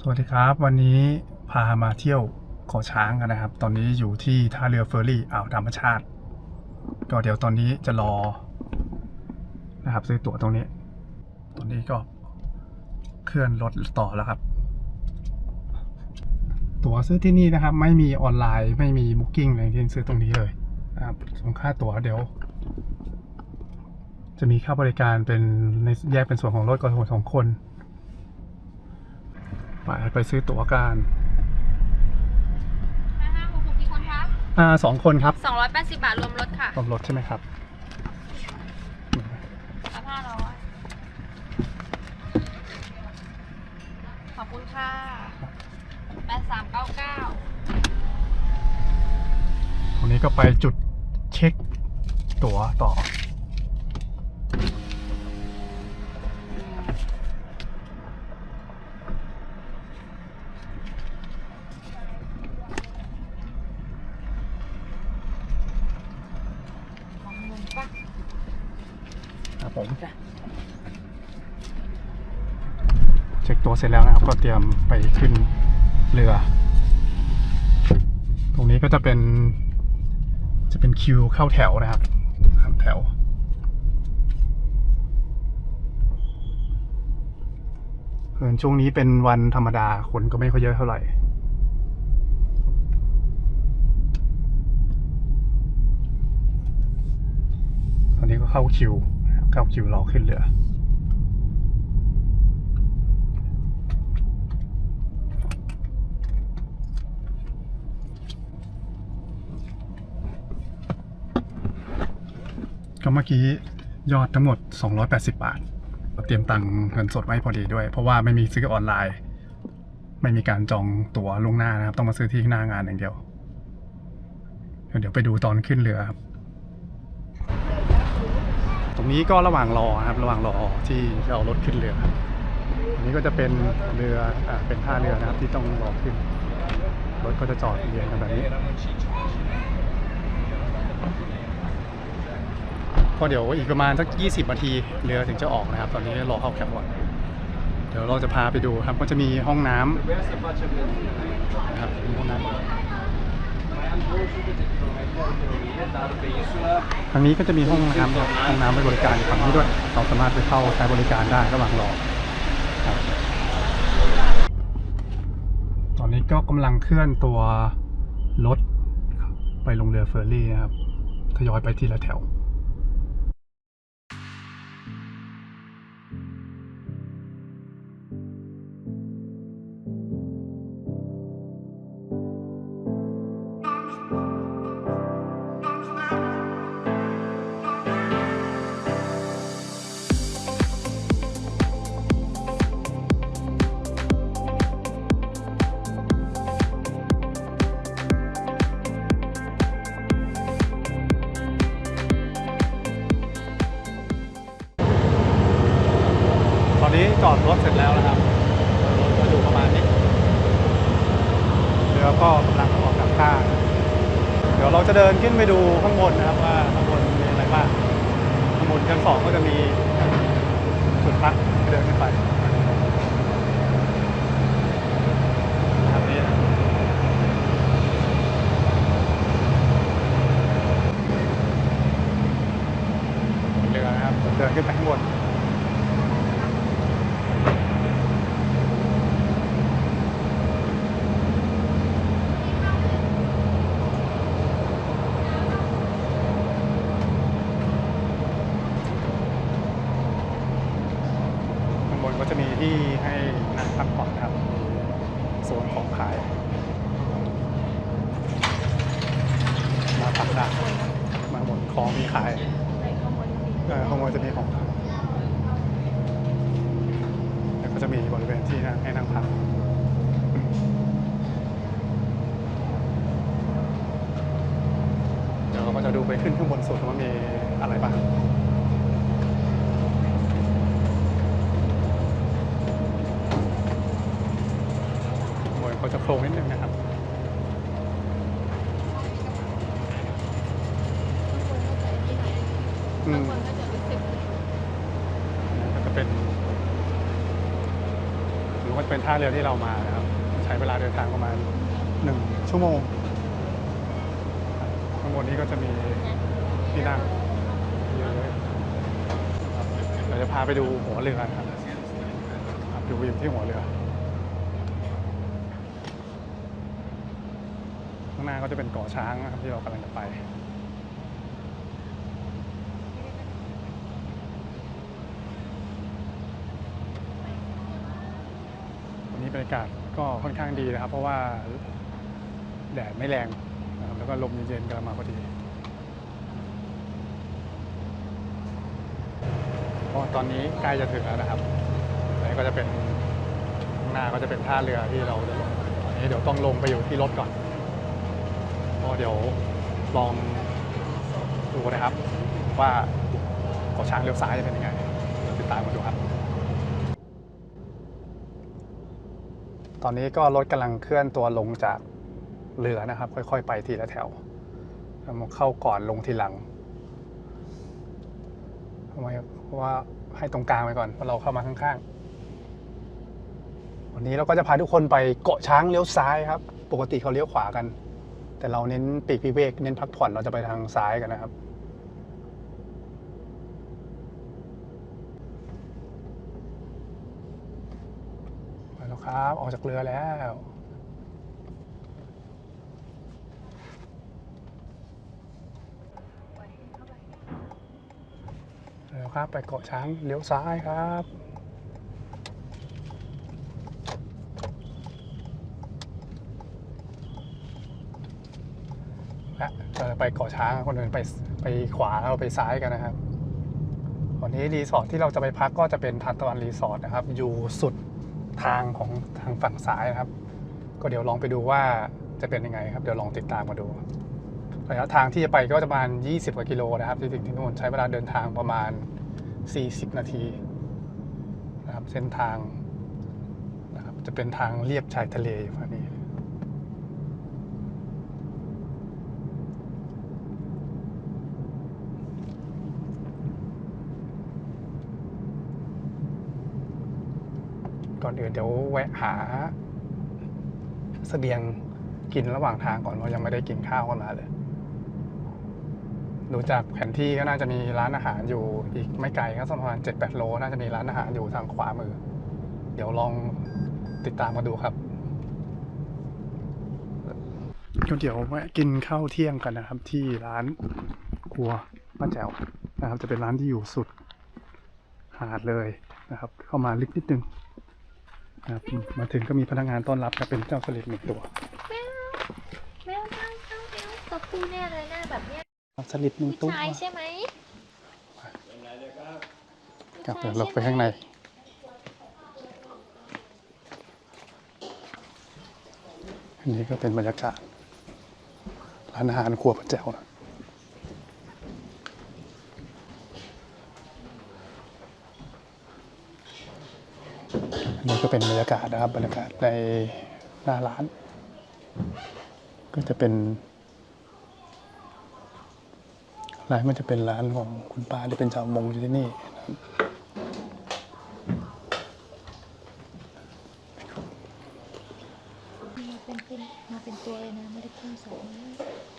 สวัสดีครับ วันนี้พามาเที่ยวเขอช้างกันนะครับ ตอนนี้อยู่ที่ท่าเรือเฟอร์รี่อ่าวธรรมชาติ ก็เดี๋ยวตอนนี้จะรอนะครับ ซื้อตั๋วตรงนี้ ตอนนี้ก็เคลื่อนรถต่อแล้วครับ ตั๋วซื้อที่นี่นะครับ ไม่มีออนไลน์ไม่มีบุ๊กิ้งอะไรที่ซื้อตรงนี้เลยนะครับส่วนค่าตั๋วเดี๋ยว จะมีค่าบริการเป็นในแยกเป็นส่วนของรถกระทงสองคน ไปไปซื้อตั๋วกันห้าห้าหกหกกี่คนคะอ่าสองคนครับสองร้อยแปดสิบบาทรวมรถค่ะรวมรถใช่ไหมครับรับห้าร้อยขอบคุณค่ะแปดสามเก้าเก้าตรงนี้ก็ไปจุดเช็คตั๋วต่อ ของเงินปะ ครับ ผมเช็คตัวเสร็จแล้วนะครับ ก็เตรียมไปขึ้นเรือ ตรงนี้ก็จะเป็น จะเป็นคิวเข้าแถวนะครับเข้าแถวเหินช่วงนี้เป็นวันธรรมดาคนก็ไม่ค่อยเยอะเท่าไหร่ตอนนี้ก็เข้าคิวนะครับ เข้าคิวรอขึ้นเรือก็เมื่อกี้ยอดทั้งหมด 280 บาทเราเตรียมตังค์เงินสดไว้พอดีด้วย เพราะว่าไม่มีซื้อออนไลน์ ไม่มีการจองตั๋วล่วงหน้านะครับ ต้องมาซื้อที่หน้างานอย่างเดียว เดี๋ยวไปดูตอนขึ้นเรือครับ นี้ก็ระหว่างรอครับระหว่างรอที่จะเอารถขึ้นเรือครับอันนี้ก็จะเป็นเรืออ่าเป็นท่าเรือนะครับที่ต้องรอขึ้นรถก็จะจอดเรียงกันแบบนี้ก็เดี๋ยวอีกประมาณสัก 20 นาทีเรือถึงจะออกนะครับ ตอนนี้รอเข้าแคปก่อนเดี๋ยวเราจะพาไปดูครับก็จะมีห้องน้ำนะครับมีห้องน้ำ ทางนี้ก็จะมีห้องน้ำครับห้องน้ำไว้บริการอยู่ฝั่งนี้ด้วยเราสามารถไปเข้าใช้บริการได้ระหว่างรอครับตอนนี้ก็กำลังเคลื่อนตัวรถไปลงเรือเฟอร์รี่นะครับทยอยไปทีละแถว จอดรถเสร็จแล้วนะครับรถก็อยู่ประมาณนี้เรือก็กำลังออกจากท่าเดี๋ยวเราจะเดินขึ้นไปดูข้างบนนะครับว่าข้างบนมีอะไรบ้างข้างบนชั้นสองก็จะมีจุดพักเดินขึ้นไปแบบนี้นะเรือนะครับเดินขึ้นไปข้างบน ข้างบนก็จะมีที่ให้นั่งพักผ่อนนะครับมีโซนของขาย มาพักได้มาบนของมีขาย ในขบวนนี้ เออข้างบนจะมีของขายแล้ว ก็จะมีบริเวณที่นั่งให้นั่งพักเดี๋ยวเราก็จะดูไปขึ้นข้างบนสุดว่ามีอะไรบ้างบนเขาจะโครงนิดนึงนะครับ อื ข้าง ม บนก็จะรู้สึก ก็จะเป็นโล ก็จะเป็น ท่าเรือที่เรามานะครับ ใช้เวลาเดินทางประมาณหนึ่งชั่วโมงข้างบนนี้ก็จะมีที่นั่งเยอะเลยครับเราจะพาไปดูหัวเรือนะครับครับดูวิวที่หัวเรือ ข้างหน้าก็จะเป็นเกาะช้างนะครับที่เรากำลังจะไป วันนี้บ รรยากาศก็ค่อนข้างดีนะครับ เพราะว่าแดดไม่แรงนะครับแล้วก็ลมเย็นๆกำลังมาพอดีเพราะตอนนี้ใกล้จะถึงแล้วนะครับนนี้ก็จะเป็นข้างหน้าก็จะเป็นท่าเรือที่เราจะลงตอนนี้เดี๋ยวต้องลงไปอยู่ที่รถก่อนก็เดี๋ยวลองดูนะครับ ว่าเกาะช้างเลี้ยวซ้ายจะเป็นยังไงติดตามมาดูครับ อนนี้ก็รถกำลังเคลื่อนตัวลงจากเรือนะครับ ค่อยๆ ไปทีละแถวเข้าก่อนลงทีหลังทำไมเพราะว่าให้ตรงกลางไปก่อนเพราะเราเข้ามาข้างๆ วันนี้เราก็จะพาทุกคนไปเกาะช้างเลี้ยวซ้ายครับ ปกติเขาเลี้ยวขวากัน แต่เราเน้นปีกพิเวกเน้นพักผ่อนเราจะไปทางซ้ายกันนะครับ ไปแล้ว ครับ ออกจากเรือแล้ว แล้วครับ ไปเกาะช้างเลี้ยวซ้ายครับและเราจะไปเกาะช้างคนอื่นไปไปขวาเราไปซ้ายกันนะครับวันนี้รีสอร์ทที่เราจะไปพักก็จะเป็นทานตะวันรีสอร์ทนะครับ อยู่สุด ทางของทางฝั่งซ้ายนะครับ ก็เดี๋ยวลองไปดูว่าจะเป็นยังไงครับ เดี๋ยวลองติดตามมาดูระยะทางที่จะไปก็จะประมาณ 20กว่ากิโลนะครับที่ถึงที่นู่นใช้เวลาเดินทางประมาณ 40 นาทีนะครับเส้นทางนะครับจะเป็นทางเลียบชายทะเลอยู่ฝั่งนี้ ก่อนอื่นเดี๋ยวแวะหาเสบียงกินระหว่างทางก่อนเรายังไม่ได้กินข้าวกันมาเลยดูจากแผนที่ก็น่าจะมีร้านอาหารอยู่อีกไม่ไกลก็สักประมาณเจ็ดแปดโล น่าจะมีร้านอาหารอยู่ทางขวามือ เดี๋ยวลองติดตามมาดูครับก็เดี๋ยวแวะกินข้าวเที่ยงกันนะครับ ที่ร้านครัวป้าแจ๋วนะครับ จะเป็นร้านที่อยู่สุดหาดเลยนะครับ เข้ามาลึกนิดนึง ครับมาถึงก็มีพนักงานต้อนรับครับเป็นเจ้าสลิดหนึ่งตัวแมวแมวแมวแมวตัวผู้แน่เลยหน้าแบบเนี้ยสลิดหนึ่งตัผู้วชายใช่ไหมครับเดี๋ยวเราไปข้างในอันนี้ก็เป็นบรรยากาศร้านอาหารครัวพระแจ๋วนะ นนี้ก็เป็นบรรยากาศนะครับบรรยากาศในหน้าร้าน ก็จะเป็นร้านก็จะเป็นร้านของคุณป้าที่เป็นชาวมงอยู่ที่นี่นะครับมาเป็นเป็นมาเป็นตัวเลยนะไม่ได้กุ้งสอง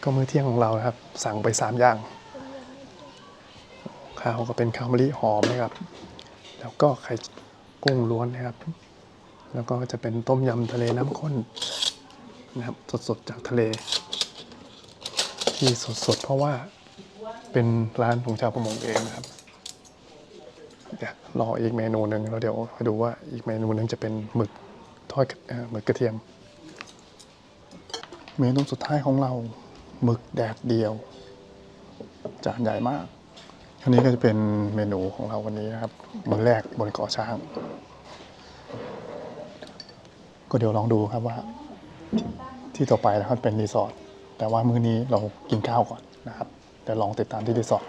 ก็มื้อเที่ยงของเราครับ สั่งไปสามอย่างข้าวก็เป็นข้าวมะลิหอมนะครับ แล้วก็ไข่ กุ้งล้วนนะครับ แล้วก็จะเป็นต้มยำทะเลน้ำข้นนะครับสดๆจากทะเล ที่สดๆเพราะว่าเป็นร้านของชาวประมงเองนะครับเดี๋ยวรออีกเมนูหนึ่งแล้วเดี๋ยวมาดูว่าอีกเมนูหนึ่งจะเป็นหมึกทอดหมึกกระเทียม เมนูสุดท้ายของเราหมึกแดดเดียว จานใหญ่มาก อันนี้ก็จะเป็นเมนูของเราวันนี้นะครับมื้อแรกบนเกาะช้าง ก็เดี๋ยวลองดูครับว่า ที่ต่อไปนะครับเป็นรีสอร์ทแต่ว่ามื้อนี้เรากินข้าวก่อนนะครับแต่ลองติดตามที่รีสอร์ท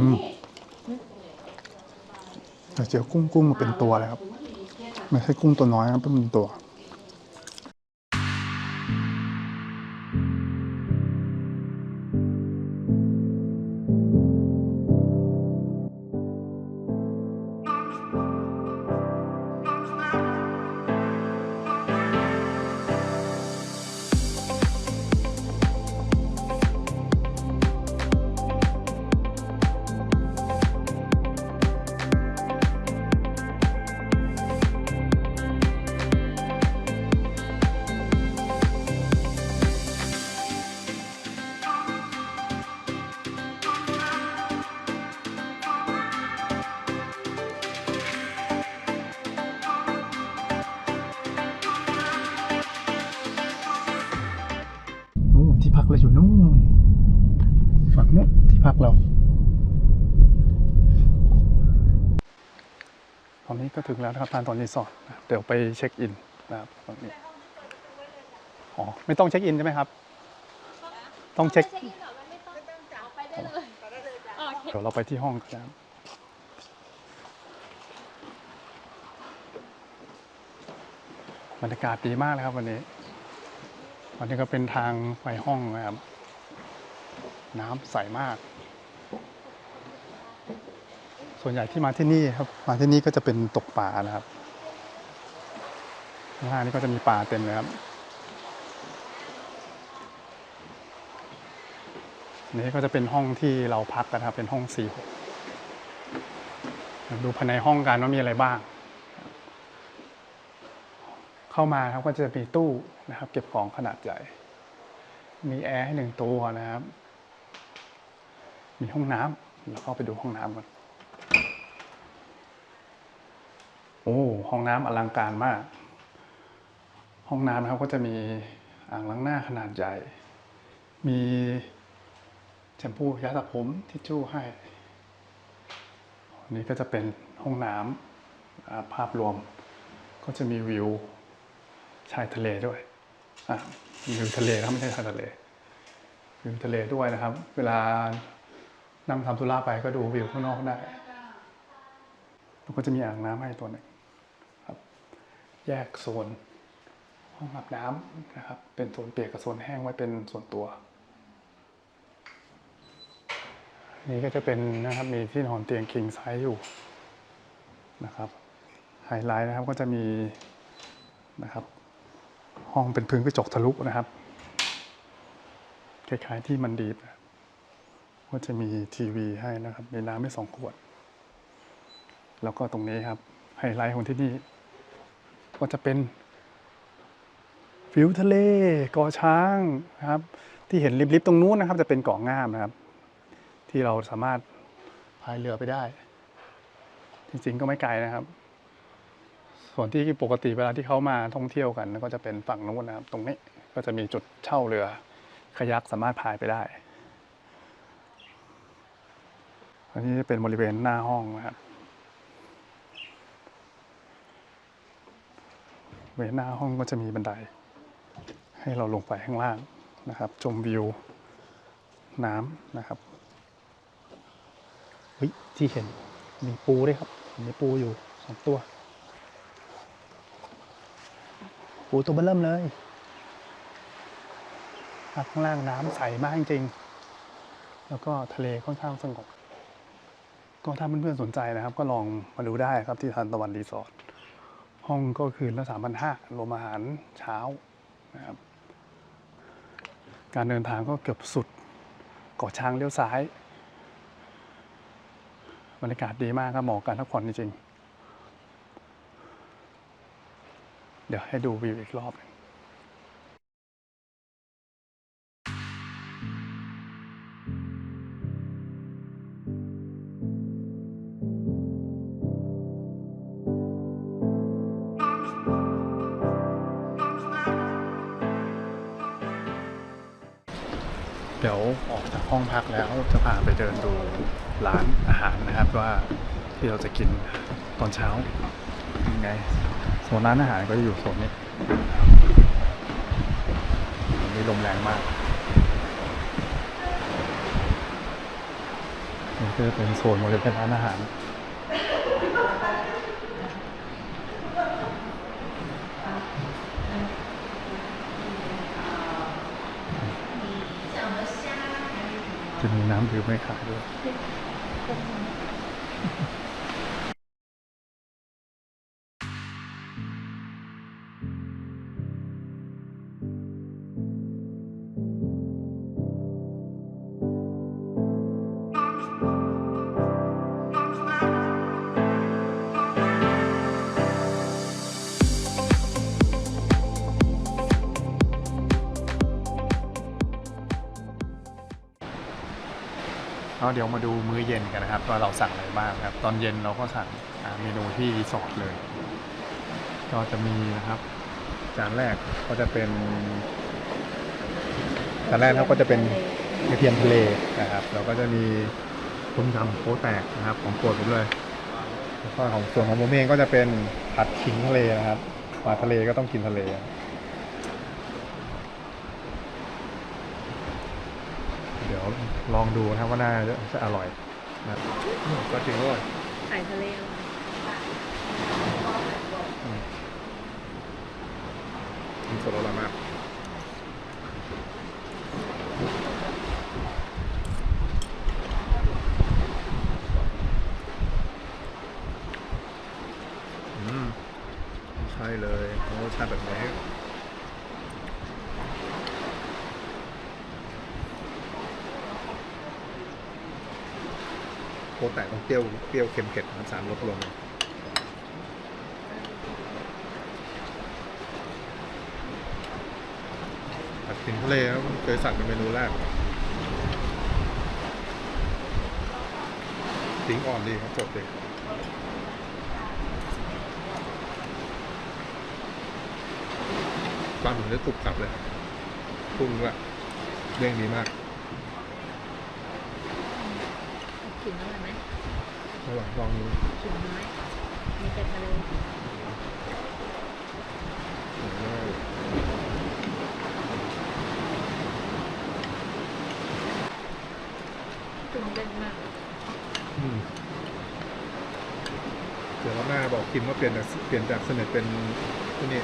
อืม เราเจอ กุ้งกุ้งมาเป็นตัวเลยครับไม่ใช่กุ้งตัวน้อยครับเป็นตัว นนี้ก็ถึงแล้วนะครับทานตอนรีสอร์ทนะครับเดี๋ยวไปเช็คอินนะครับตรงนี้อ๋อไม่ต้องเช็คอินใช่ไหมครับ ต้องเช็คเช็คอินเหรอไม่ต้องเอาไปได้เลยโอเคเดี๋ยวเราไปที่ห้องกันนะครับบรรยากาศดีมากเลยครับวันนี้ วันนี้ก็เป็นทางไปห้องนะครับ น้ำใสมาก ส่วนใหญ่ที่มาที่นี่ครับ มาที่นี่ก็จะเป็นตกปลานะครับข้างล่างนี่ก็จะมีปลาเต็มเลยครับนี่ก็จะเป็นห้องที่เราพักกันครับ เป็นห้องสี่หกดูภายในห้องกันว่ามีอะไรบ้าง เข้ามาครับก็จะมีตู้นะครับ เก็บของขนาดใหญ่ มีแอร์ให้หนึ่งตัวนะครับ มีห้องน้ำแล้วก็ไปดูห้องน้ำกัน โอ้ห้องน้ำอลังการมาก ห้องน้ำนะครับก็จะมีอ่างล้างหน้าขนาดใหญ่ มีแชมพูยาสระผมทิชชู่ให้นนี้ก็จะเป็นห้องน้ำอ่าภาพรวม ก็จะมีวิวชายทะเลด้วยอะวิวทะเลนะครับไม่ใช่ชายทะเลวิวทะเลด้วยนะครับ เวลานั่งทำธุระไปก็ดูวิวข้างนอกได้แล้วก็จะมีอ่างน้ำให้ตัวหนึ่ง แยกโซนห้องอาบน้ำนะครับ เป็นโซนเปียกกับโซนแห้งไว้เป็นส่วนตัว นี่ก็จะเป็นนะครับมีที่นอนเตียงคิงไซส์อยู่นะครับไฮไลท์นะครับก็จะมีนะครับ ห้องเป็นพื้นกระจกทะลุนะครับคล้ายๆที่มันดีบก็จะมีทีวีให้นะครับ มีน้ำให้สองขวด แล้วก็ตรงนี้ครับไฮไลท์ของที่นี่ ก็จะเป็นวิวทะเลกาะช้างนะครับ ที่เห็นริบๆตรงนู้นนะครับ จะเป็นเกาะง่ามนะครับ ที่เราสามารถพายเรือไปได้ จริงๆก็ไม่ไกลนะครับ ส่วนที่ปกติเวลาที่เขามาท่องเที่ยวกัน ก็จะเป็นฝั่งนู้นนะครับ ตรงนี้ก็จะมีจุดเช่าเรือคายักสามารถพายไปได้อันนี้จะเป็นบริเวณหน้าห้องนะครับบริเวหน้าห้องก็จะมีบันได ให้เราลงไปข้างล่างนะครับชมวิวน้ำนะครับเฮ้ยที่เห็นมีปูด้วยครับ มีปูอยู่สองตัว ปูตัวเบิ่มเริ่มเลยข้างล่างน้ำใสมากจริง แล้วก็ทะเลค่อนข้างสงบ ก็ถ้าเพื่อนๆสนใจนะครับ ก็ลองมาดูได้ครับที่ทันตะวันรีสอร์ท ห้องก็คืนละสามพันห้ารวมอาหารเช้านะครับการเดินทางก็เกือบสุดเกาะช้างเลี้ยวซ้าย บรรยากาศดีมากครับเหมาะกับการพักผ่อนจริงๆ เดี๋ยวให้ดูวิวอีกรอบนึง ห้องพักแล้วจะพาไปเดินดูร้านอาหารนะครับว่าที่เราจะกินตอนเช้ายังไงโซนร้านอาหารก็จะอยู่โซนนี้วันนี้ลมแรงมากนี่ก็จะเป็นโซนบริเวณร้านอาหาร จะมีน้ำดื่มให้ขายด้วย เอาเดี๋ยวมาดูมื้อเย็นกันนะครับว่าเราสั่งอะไรบ้างครับ ตอนเย็นเราก็สั่งเมนูที่รีสอร์ทเลย ก็จะมีนะครับ จานแรกก็จะเป็นจานแรกนะครับก็จะเป็นกระเทียมทะเลนะครับแล้วก็จะมีต้มยำโป๊แตกนะครับ ของโปรดผมเลยแล้วก็ของส่วนของผมเองก็จะเป็นผัดขิงทะเลนะครับมาทะเลก็ต้องกินทะเล เดี๋ยว ลองดูนะครับว่าน่าจะจะอร่อยนะก็จริงด้วยไข่ทะเลมันสดอร่อยมากอืมใช่เลยรสชาติแบบนี้โคแตกต้องเป รี้ยวเปรี้ยวเค็มเผ็ดสามรสรวมเลยผัดขิงทะเลครับเคยสั่งเป็นเมนูแรกขิงอ่อนดีครับสดดีปลาหมึกได้กรุบกรับเลยครับปรุงแบบเด้งดีมาก ขิงอร่อยไหม ระหว่างลองดูขิงน้อยมีแต่ทะเลอืมจุ่มเด่นมากอืมเดี๋ยวรอบหน้าบอกคิมว่าเปลี่ยนจากเปลี่ยนจากเสน็จเป็นที่นี่